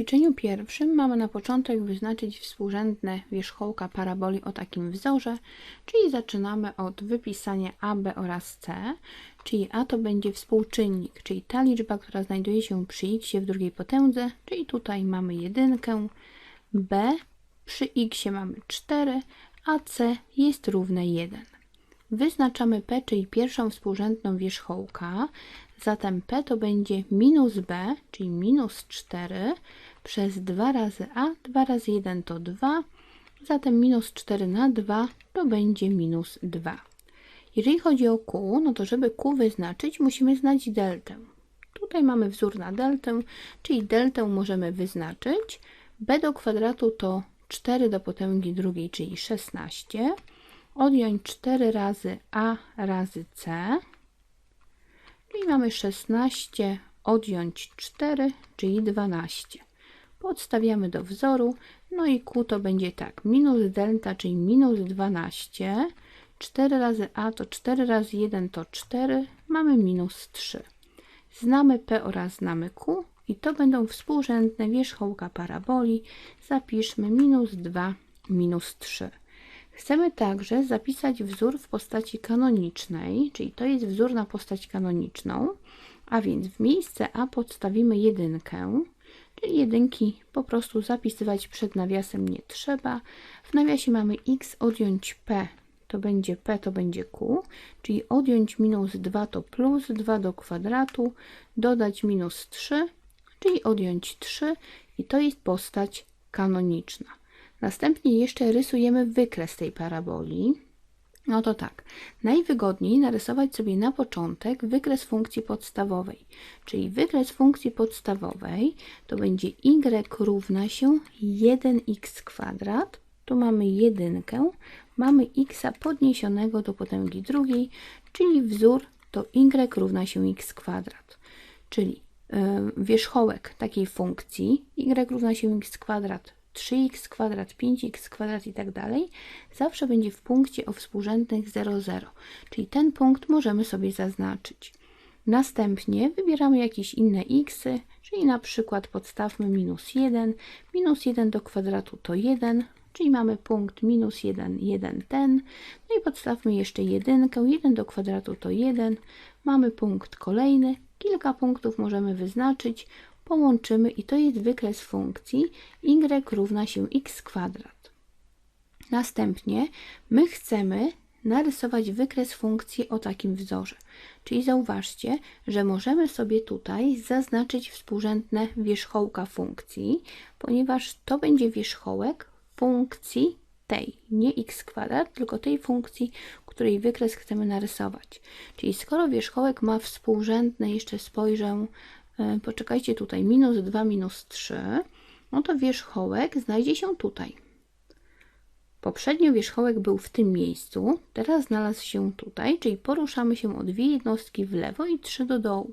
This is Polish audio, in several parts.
ćwiczeniu pierwszym mamy na początek wyznaczyć współrzędne wierzchołka paraboli o takim wzorze, czyli zaczynamy od wypisania a, b oraz c, czyli a to będzie współczynnik, czyli ta liczba, która znajduje się przy x w drugiej potędze, czyli tutaj mamy jedynkę, b przy x mamy 4, a c jest równe 1. Wyznaczamy p, czyli pierwszą współrzędną wierzchołka, zatem p to będzie minus b, czyli minus 4 przez 2 razy a, 2 razy 1 to 2, zatem minus 4 na 2 to będzie minus 2. Jeżeli chodzi o q, no to żeby q wyznaczyć, musimy znać deltę. Tutaj mamy wzór na deltę, czyli deltę możemy wyznaczyć. b do kwadratu to 4 do potęgi drugiej, czyli 16. Odjąć 4 razy a razy c, czyli mamy 16, odjąć 4, czyli 12. Podstawiamy do wzoru, no i q to będzie tak, minus delta, czyli minus 12, 4 razy a to 4 razy 1 to 4, mamy minus 3. Znamy p oraz znamy q i to będą współrzędne wierzchołka paraboli. Zapiszmy minus 2, minus 3. Chcemy także zapisać wzór w postaci kanonicznej, czyli to jest wzór na postać kanoniczną, a więc w miejsce a podstawimy jedynkę, czyli jedynki po prostu zapisywać przed nawiasem nie trzeba. W nawiasie mamy x odjąć p, to będzie p, to będzie q, czyli odjąć minus 2 to plus 2 do kwadratu, dodać minus 3, czyli odjąć 3 i to jest postać kanoniczna. Następnie jeszcze rysujemy wykres tej paraboli. No to tak, najwygodniej narysować sobie na początek wykres funkcji podstawowej. Czyli wykres funkcji podstawowej to będzie y równa się 1x kwadrat. Tu mamy jedynkę, mamy x podniesionego do potęgi drugiej, czyli wzór to y równa się x kwadrat. Czyli yy, wierzchołek takiej funkcji y równa się x kwadrat 3x kwadrat, 5x kwadrat i tak dalej, zawsze będzie w punkcie o współrzędnych 0, 0. Czyli ten punkt możemy sobie zaznaczyć. Następnie wybieramy jakieś inne x, czyli na przykład podstawmy minus 1. Minus 1 do kwadratu to 1, czyli mamy punkt minus 1, 1 ten. No i podstawmy jeszcze jedynkę, 1 do kwadratu to 1. Mamy punkt kolejny, kilka punktów możemy wyznaczyć, połączymy i to jest wykres funkcji y równa się x kwadrat. Następnie my chcemy narysować wykres funkcji o takim wzorze. Czyli zauważcie, że możemy sobie tutaj zaznaczyć współrzędne wierzchołka funkcji, ponieważ to będzie wierzchołek funkcji tej, nie x kwadrat, tylko tej funkcji, której wykres chcemy narysować. Czyli skoro wierzchołek ma współrzędne, jeszcze spojrzę poczekajcie tutaj, minus 2, minus 3, no to wierzchołek znajdzie się tutaj. Poprzednio wierzchołek był w tym miejscu, teraz znalazł się tutaj, czyli poruszamy się o dwie jednostki w lewo i trzy do dołu.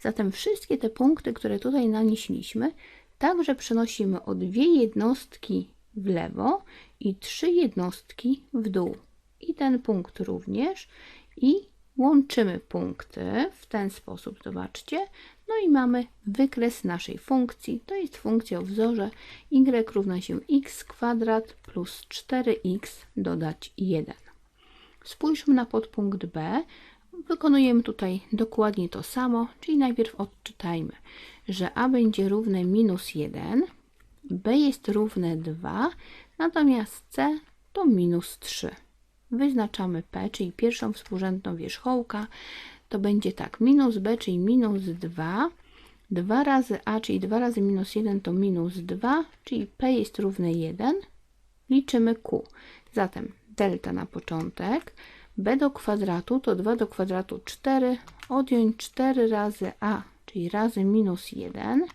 Zatem wszystkie te punkty, które tutaj nanieśliśmy, także przenosimy o dwie jednostki w lewo i trzy jednostki w dół. I ten punkt również. I łączymy punkty w ten sposób, zobaczcie. No i mamy wykres naszej funkcji. To jest funkcja o wzorze y równa się x kwadrat plus 4x dodać 1. Spójrzmy na podpunkt B. Wykonujemy tutaj dokładnie to samo, czyli najpierw odczytajmy, że a będzie równe minus 1, b jest równe 2, natomiast c to minus 3. Wyznaczamy p, czyli pierwszą współrzędną wierzchołka, to będzie tak, minus b, czyli minus 2, 2 razy a, czyli 2 razy minus 1 to minus 2, czyli p jest równe 1. Liczymy q. Zatem delta na początek, b do kwadratu to 2 do kwadratu 4, odjąć 4 razy a, czyli razy minus 1,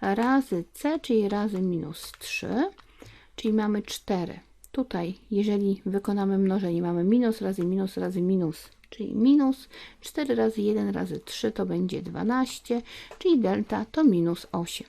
razy c, czyli razy minus 3, czyli mamy 4. Tutaj, jeżeli wykonamy mnożenie, mamy minus razy minus razy minus czyli minus 4 razy 1 razy 3 to będzie 12, czyli delta to minus 8.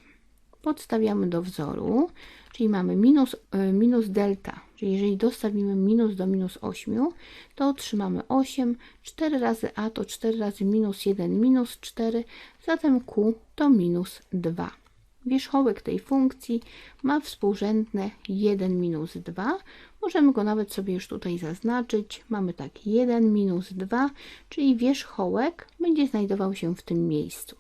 Podstawiamy do wzoru, czyli mamy minus, y, minus delta, czyli jeżeli dostawimy minus do minus 8, to otrzymamy 8, 4 razy a to 4 razy minus 1 minus 4, zatem q to minus 2. wierzchołek tej funkcji ma współrzędne 1 minus 2. Możemy go nawet sobie już tutaj zaznaczyć. Mamy tak 1 minus 2, czyli wierzchołek będzie znajdował się w tym miejscu.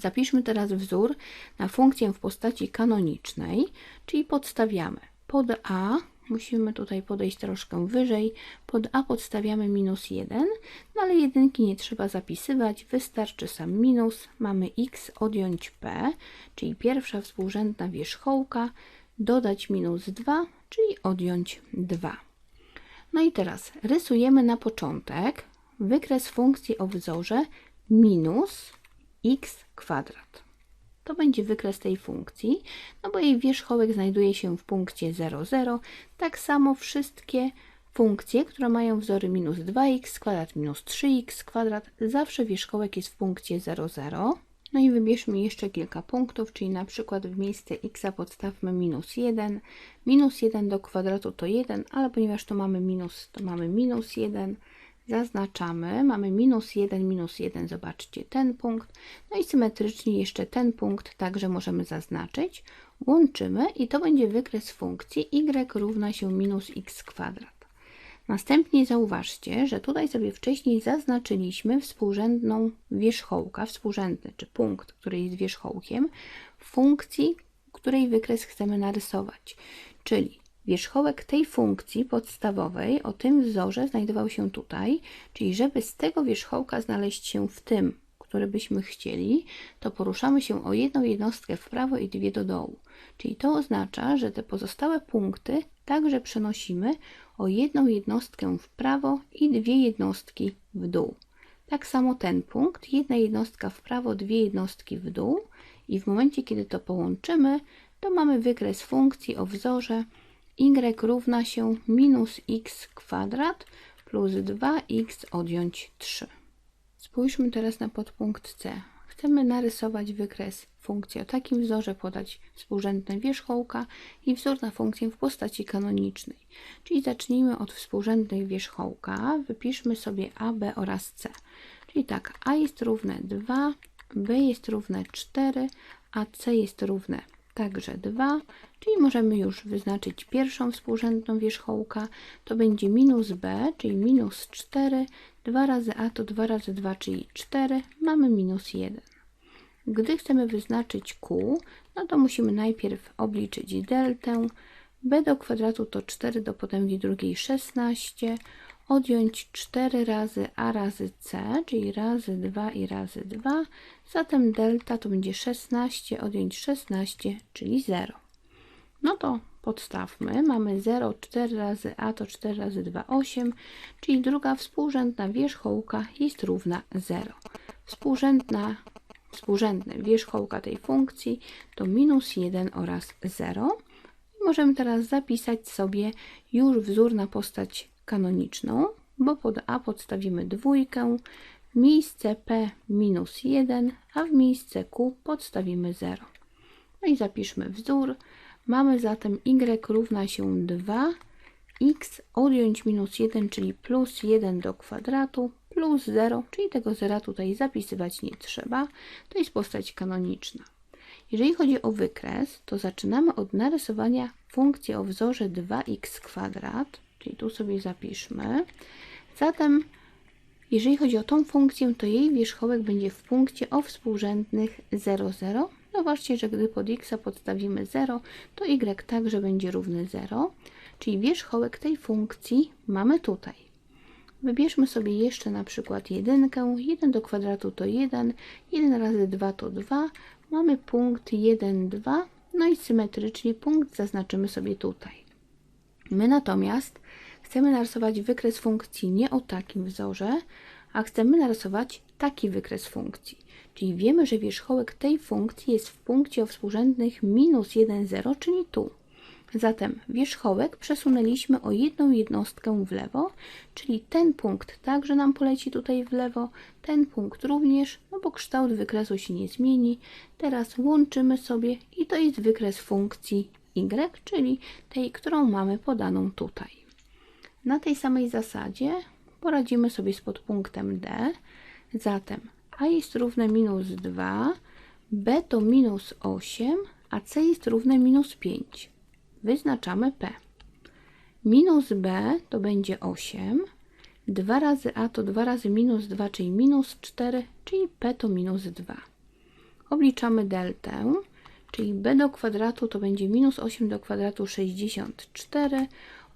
Zapiszmy teraz wzór na funkcję w postaci kanonicznej, czyli podstawiamy pod a, musimy tutaj podejść troszkę wyżej, pod a podstawiamy minus 1, no ale jedynki nie trzeba zapisywać, wystarczy sam minus, mamy x odjąć p, czyli pierwsza współrzędna wierzchołka, dodać minus 2, czyli odjąć 2. No i teraz rysujemy na początek wykres funkcji o wzorze minus x kwadrat. To będzie wykres tej funkcji, no bo jej wierzchołek znajduje się w punkcie 0, 0. Tak samo wszystkie funkcje, które mają wzory minus 2x kwadrat, minus 3x kwadrat, zawsze wierzchołek jest w punkcie 0, 0. No i wybierzmy jeszcze kilka punktów, czyli na przykład w miejsce x podstawmy minus 1. Minus 1 do kwadratu to 1, ale ponieważ tu mamy minus, to mamy minus 1 zaznaczamy, mamy minus 1, minus 1, zobaczcie ten punkt, no i symetrycznie jeszcze ten punkt także możemy zaznaczyć, łączymy i to będzie wykres funkcji y równa się minus x kwadrat. Następnie zauważcie, że tutaj sobie wcześniej zaznaczyliśmy współrzędną wierzchołka, współrzędny czy punkt, który jest wierzchołkiem funkcji, której wykres chcemy narysować. Czyli Wierzchołek tej funkcji podstawowej o tym wzorze znajdował się tutaj, czyli żeby z tego wierzchołka znaleźć się w tym, który byśmy chcieli, to poruszamy się o jedną jednostkę w prawo i dwie do dołu. Czyli to oznacza, że te pozostałe punkty także przenosimy o jedną jednostkę w prawo i dwie jednostki w dół. Tak samo ten punkt, jedna jednostka w prawo, dwie jednostki w dół i w momencie, kiedy to połączymy, to mamy wykres funkcji o wzorze y równa się minus x kwadrat plus 2x odjąć 3. Spójrzmy teraz na podpunkt C. Chcemy narysować wykres funkcji o takim wzorze, podać współrzędne wierzchołka i wzór na funkcję w postaci kanonicznej. Czyli zacznijmy od współrzędnych wierzchołka, wypiszmy sobie a, b oraz c. Czyli tak, a jest równe 2, b jest równe 4, a c jest równe także 2, czyli możemy już wyznaczyć pierwszą współrzędną wierzchołka. To będzie minus b, czyli minus 4, 2 razy a to 2 razy 2, czyli 4, mamy minus 1. Gdy chcemy wyznaczyć q, no to musimy najpierw obliczyć deltę. b do kwadratu to 4 do potęgi drugiej 16, odjąć 4 razy a razy c, czyli razy 2 i razy 2. Zatem delta to będzie 16, odjąć 16, czyli 0. No to podstawmy. Mamy 0, 4 razy a to 4 razy 2, 8, czyli druga współrzędna wierzchołka jest równa 0. Współrzędna, współrzędne wierzchołka tej funkcji to minus 1 oraz 0. I możemy teraz zapisać sobie już wzór na postać kanoniczną, bo pod a podstawimy dwójkę, miejsce p minus 1, a w miejsce q podstawimy 0. No i zapiszmy wzór. Mamy zatem y równa się 2, x odjąć minus 1, czyli plus 1 do kwadratu, plus 0, czyli tego zera tutaj zapisywać nie trzeba. To jest postać kanoniczna. Jeżeli chodzi o wykres, to zaczynamy od narysowania funkcji o wzorze 2x kwadrat, czyli tu sobie zapiszmy. Zatem, jeżeli chodzi o tą funkcję, to jej wierzchołek będzie w punkcie o współrzędnych 0, 0. No właśnie, że gdy pod x podstawimy 0, to y także będzie równy 0, czyli wierzchołek tej funkcji mamy tutaj. Wybierzmy sobie jeszcze na przykład jedynkę. 1 do kwadratu to 1, 1 razy 2 to 2. Mamy punkt 1, 2, no i symetrycznie punkt zaznaczymy sobie tutaj. My natomiast chcemy narysować wykres funkcji nie o takim wzorze, a chcemy narysować taki wykres funkcji. Czyli wiemy, że wierzchołek tej funkcji jest w punkcie o współrzędnych minus 1, 0, czyli tu. Zatem wierzchołek przesunęliśmy o jedną jednostkę w lewo, czyli ten punkt także nam poleci tutaj w lewo, ten punkt również, no bo kształt wykresu się nie zmieni. Teraz łączymy sobie i to jest wykres funkcji y, czyli tej, którą mamy podaną tutaj. Na tej samej zasadzie poradzimy sobie z podpunktem D. Zatem a jest równe minus 2, b to minus 8, a c jest równe minus 5. Wyznaczamy p. Minus b to będzie 8. 2 razy a to 2 razy minus 2, czyli minus 4, czyli p to minus 2. Obliczamy deltę, czyli b do kwadratu to będzie minus 8 do kwadratu 64,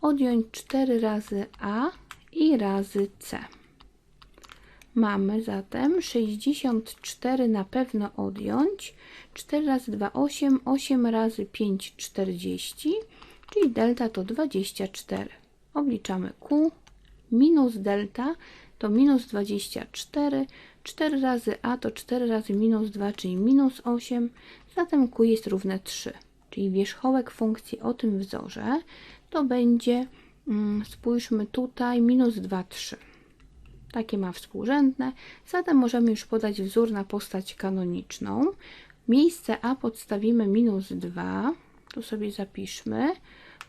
odjąć 4 razy a i razy c. Mamy zatem 64 na pewno odjąć. 4 razy 2 8, 8 razy 5 40, czyli delta to 24. Obliczamy Q minus delta to minus 24. 4 razy a to 4 razy minus 2, czyli minus 8. Zatem Q jest równe 3. Czyli wierzchołek funkcji o tym wzorze to będzie, mm, spójrzmy tutaj, minus 2, 3 takie ma współrzędne. Zatem możemy już podać wzór na postać kanoniczną. Miejsce A podstawimy minus 2, tu sobie zapiszmy.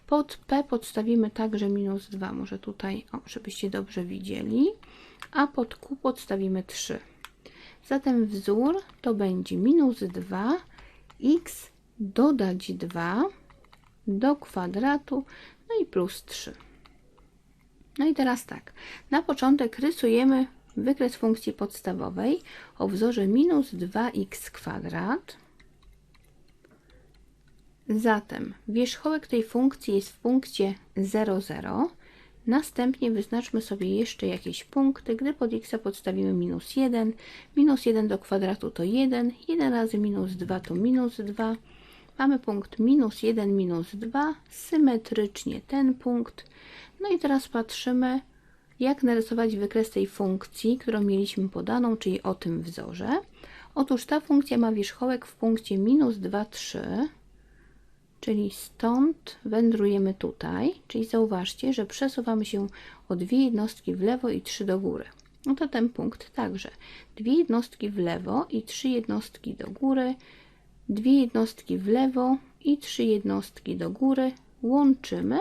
Pod P podstawimy także minus 2, może tutaj, o, żebyście dobrze widzieli. A pod Q podstawimy 3. Zatem wzór to będzie minus 2 x dodać 2 do kwadratu, no i plus 3. No i teraz tak, na początek rysujemy wykres funkcji podstawowej o wzorze minus 2x kwadrat. Zatem wierzchołek tej funkcji jest w punkcie 0, 0. Następnie wyznaczmy sobie jeszcze jakieś punkty, gdy pod x podstawimy minus 1. Minus 1 do kwadratu to 1, 1 razy minus 2 to minus 2. Mamy punkt minus 1, minus 2, symetrycznie ten punkt. No i teraz patrzymy, jak narysować wykres tej funkcji, którą mieliśmy podaną, czyli o tym wzorze. Otóż ta funkcja ma wierzchołek w punkcie minus 2, 3, czyli stąd wędrujemy tutaj, czyli zauważcie, że przesuwamy się o dwie jednostki w lewo i trzy do góry. No to ten punkt także. Dwie jednostki w lewo i trzy jednostki do góry, dwie jednostki w lewo i trzy jednostki do góry łączymy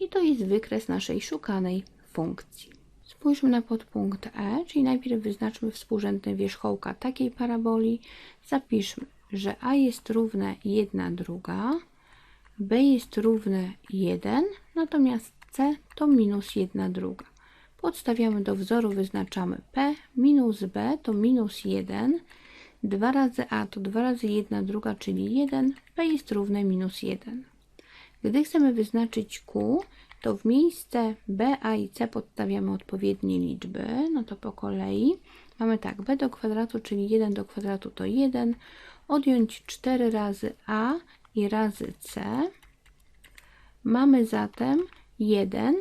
i to jest wykres naszej szukanej funkcji. Spójrzmy na podpunkt E, czyli najpierw wyznaczmy współrzędne wierzchołka takiej paraboli. Zapiszmy, że A jest równe 1 druga, B jest równe 1, natomiast C to minus 1 druga. Podstawiamy do wzoru, wyznaczamy P, minus B to minus 1, 2 razy A to 2 razy 1 druga, czyli 1, P jest równe minus 1. Gdy chcemy wyznaczyć Q, to w miejsce b, a i c podstawiamy odpowiednie liczby. No to po kolei mamy tak, b do kwadratu, czyli 1 do kwadratu to 1, odjąć 4 razy a i razy c. Mamy zatem 1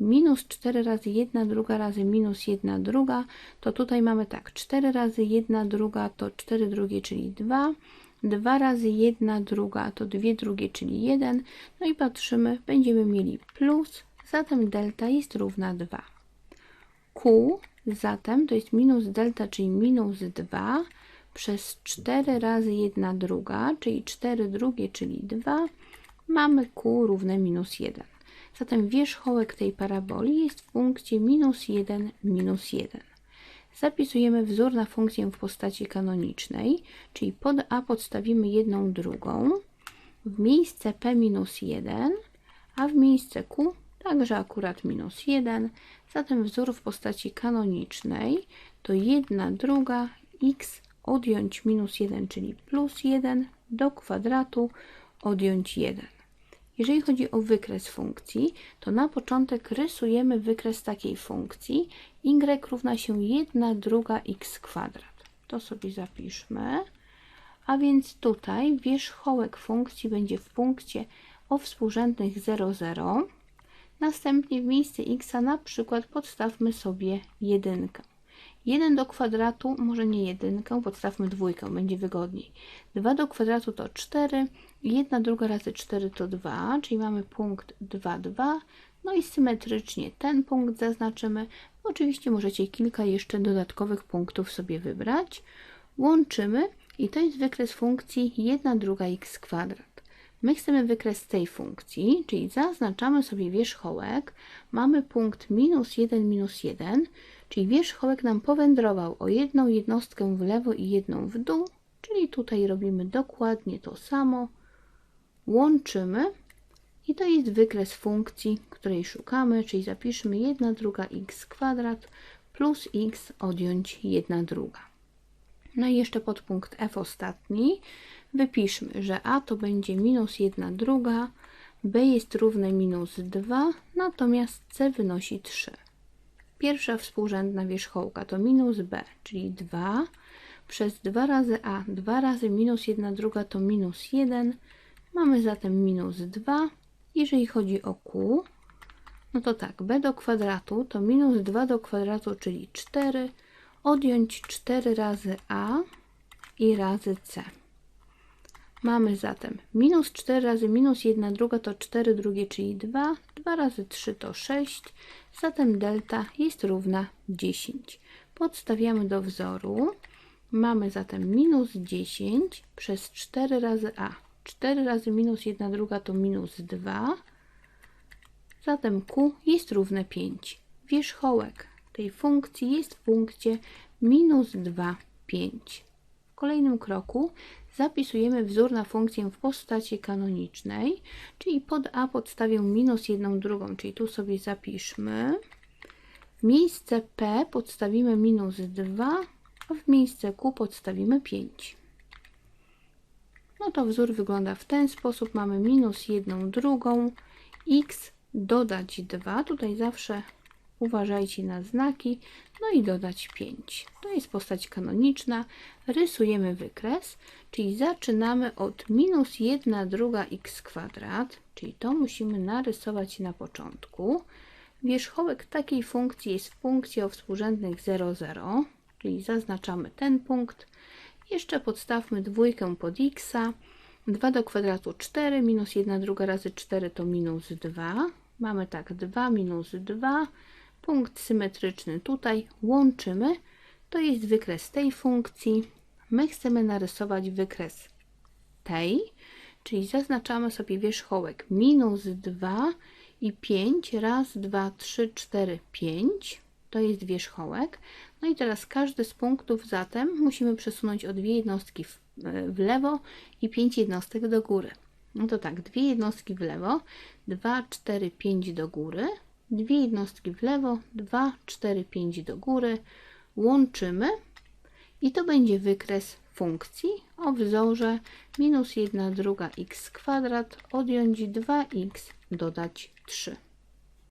minus 4 razy 1 druga razy minus 1 druga, to tutaj mamy tak, 4 razy 1 druga to 4 drugie, czyli 2, 2 razy 1 druga to 2 drugie, czyli 1. No i patrzymy, będziemy mieli plus, zatem delta jest równa 2. Q zatem to jest minus delta, czyli minus 2 przez 4 razy 1 druga, czyli 4 drugie, czyli 2. Mamy Q równe minus 1. Zatem wierzchołek tej paraboli jest w punkcie minus 1, minus 1 zapisujemy wzór na funkcję w postaci kanonicznej, czyli pod a podstawimy jedną drugą, w miejsce p minus 1, a w miejsce q także akurat minus 1, zatem wzór w postaci kanonicznej to 1 druga x odjąć minus 1, czyli plus 1 do kwadratu odjąć 1. Jeżeli chodzi o wykres funkcji, to na początek rysujemy wykres takiej funkcji y równa się 1 druga x kwadrat. To sobie zapiszmy. A więc tutaj wierzchołek funkcji będzie w punkcie o współrzędnych 0, 0. Następnie w miejsce x na przykład podstawmy sobie jedynkę. 1 do kwadratu, może nie jedynkę, podstawmy dwójkę, będzie wygodniej. 2 do kwadratu to 4, 1 druga razy 4 to 2, czyli mamy punkt 2, 2. No i symetrycznie ten punkt zaznaczymy. Oczywiście możecie kilka jeszcze dodatkowych punktów sobie wybrać. Łączymy i to jest wykres funkcji 1 druga x kwadrat. My chcemy wykres tej funkcji, czyli zaznaczamy sobie wierzchołek. Mamy punkt minus 1, minus 1, czyli wierzchołek nam powędrował o jedną jednostkę w lewo i jedną w dół, Czyli tutaj robimy dokładnie to samo. Łączymy i to jest wykres funkcji, której szukamy, czyli zapiszmy 1 druga x kwadrat plus x odjąć 1 druga. No i jeszcze podpunkt f ostatni. Wypiszmy, że a to będzie minus 1 druga, b jest równe minus 2, natomiast c wynosi 3. Pierwsza współrzędna wierzchołka to minus b, czyli 2 przez 2 razy a, 2 razy minus 1 druga to minus 1. Mamy zatem minus 2. Jeżeli chodzi o q, no to tak, b do kwadratu to minus 2 do kwadratu, czyli 4, odjąć 4 razy a i razy c. Mamy zatem minus 4 razy minus 1 druga to 4 drugie, czyli 2, 2 razy 3 to 6, zatem delta jest równa 10. Podstawiamy do wzoru. Mamy zatem minus 10 przez 4 razy a. 4 razy minus 1 druga to minus 2. Zatem q jest równe 5. Wierzchołek tej funkcji jest w punkcie minus 2, 5. W kolejnym kroku zapisujemy wzór na funkcję w postaci kanonicznej, czyli pod a podstawię minus 1 drugą, czyli tu sobie zapiszmy. W miejsce p podstawimy minus 2, a w miejsce q podstawimy 5. No to wzór wygląda w ten sposób. Mamy minus 1 drugą, x dodać 2. Tutaj zawsze uważajcie na znaki. No i dodać 5. To jest postać kanoniczna. Rysujemy wykres, czyli zaczynamy od minus 1 druga x kwadrat, czyli to musimy narysować na początku. Wierzchołek takiej funkcji jest w punkcie o współrzędnych 0, 0, czyli zaznaczamy ten punkt. Jeszcze podstawmy dwójkę pod x. 2 do kwadratu 4, minus 1 druga razy 4 to minus 2. Mamy tak 2 minus 2, punkt symetryczny tutaj łączymy. To jest wykres tej funkcji. My chcemy narysować wykres tej, czyli zaznaczamy sobie wierzchołek minus 2 i 5, raz, 2, 3, 4, 5 to jest wierzchołek. No i teraz każdy z punktów zatem musimy przesunąć o dwie jednostki w, w lewo i 5 jednostek do góry. No to tak, dwie jednostki w lewo, 2, 4, 5 do góry, dwie jednostki w lewo, 2, 4, 5 do góry, łączymy i to będzie wykres funkcji o wzorze minus 1 druga x kwadrat odjąć 2x dodać 3.